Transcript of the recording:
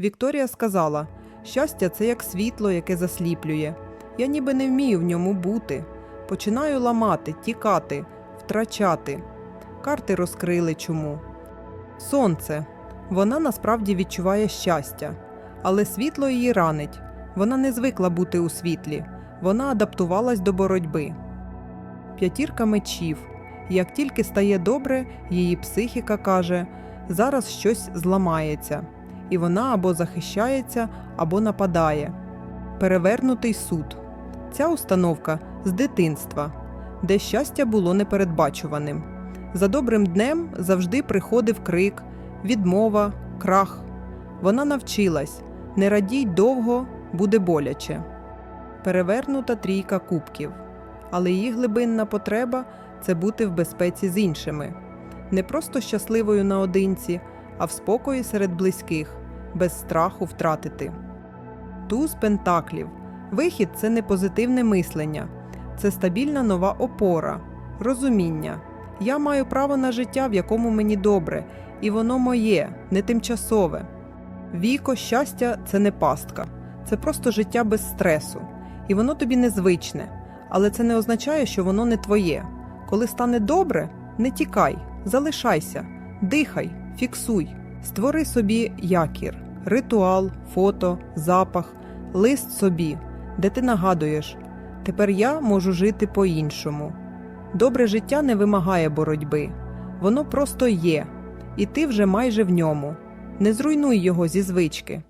Вікторія сказала: щастя це як світло, яке засліплює. Я ніби не вмію в ньому бути. Починаю ламати, тікати, втрачати. Карти розкрили чому. Сонце. Вона насправді відчуває щастя, але світло її ранить. Вона не звикла бути у світлі, вона адаптувалась до боротьби. П'ятірка мечів. Як тільки стає добре, її психіка каже: зараз щось зламається, і вона або захищається, або нападає. Перевернутий суд. Ця установка з дитинства, де щастя було непередбачуваним. За добрим днем завжди приходив крик, відмова, крах. Вона навчилась не радій довго, буде боляче. Перевернута трійка кубків. Але її глибинна потреба це бути в безпеці з іншими, не просто щасливою наодинці, а в спокої серед близьких, без страху втратити. Туз пентаклів. Вихід це не позитивне мислення, це стабільна нова опора, розуміння. Я маю право на життя, в якому мені добре, і воно моє, не тимчасове. Віко, щастя це не пастка, це просто життя без стресу, і воно тобі незвичне, але це не означає, що воно не твоє. Коли стане добре, не тікай, залишайся, дихай, фіксуй, створи собі якір, ритуал, фото, запах, лист собі, де ти нагадуєш, тепер я можу жити по-іншому. Добре життя не вимагає боротьби, воно просто є, і ти вже майже в ньому. Не зруйнуй його зі звички.